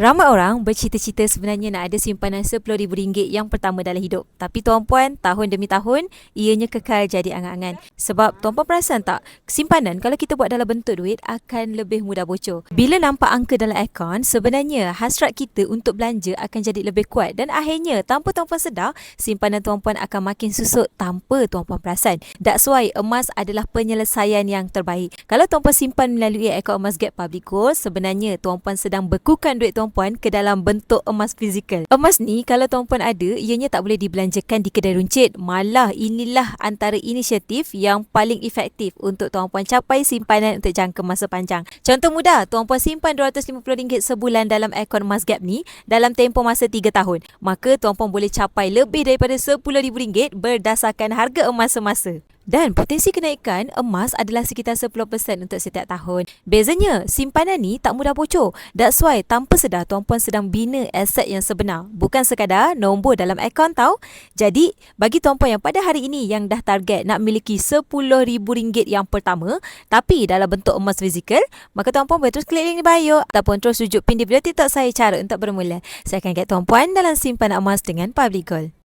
Ramai orang bercita-cita sebenarnya nak ada simpanan RM10,000 yang pertama dalam hidup. Tapi tuan puan, tahun demi tahun, ianya kekal jadi angan-angan. Sebab tuan puan perasan tak, simpanan kalau kita buat dalam bentuk duit akan lebih mudah bocor. Bila nampak angka dalam akaun, sebenarnya hasrat kita untuk belanja akan jadi lebih kuat. Dan akhirnya, tanpa tuan puan sedar, simpanan tuan puan akan makin susut tanpa tuan puan perasan. That's why emas adalah penyelesaian yang terbaik. Kalau tuan puan simpan melalui akaun emas Get Public Gold, sebenarnya tuan puan sedang bekukan duit tuan puan ke dalam bentuk emas fizikal. Emas ni kalau tuan puan ada, ianya tak boleh dibelanjakan di kedai runcit. Malah inilah antara inisiatif yang paling efektif untuk tuan puan capai simpanan untuk jangka masa panjang. Contoh mudah, tuan puan simpan RM250 sebulan dalam akaun emas Gap ni dalam tempoh masa 3 tahun. Maka tuan puan boleh capai lebih daripada RM10,000 berdasarkan harga emas semasa. Dan potensi kenaikan emas adalah sekitar 10% untuk setiap tahun. Bezanya, simpanan ni tak mudah bocor. That's why tanpa sedar tuan puan sedang bina aset yang sebenar. Bukan sekadar nombor dalam akaun tau. Jadi, bagi tuan puan yang pada hari ini yang dah target nak miliki RM10,000 yang pertama tapi dalam bentuk emas fizikal, maka tuan puan boleh terus klik link di bio ataupun terus rujuk pin di video TikTok saya cara untuk bermula. Saya akan get tuan puan dalam simpanan emas dengan Public Gold.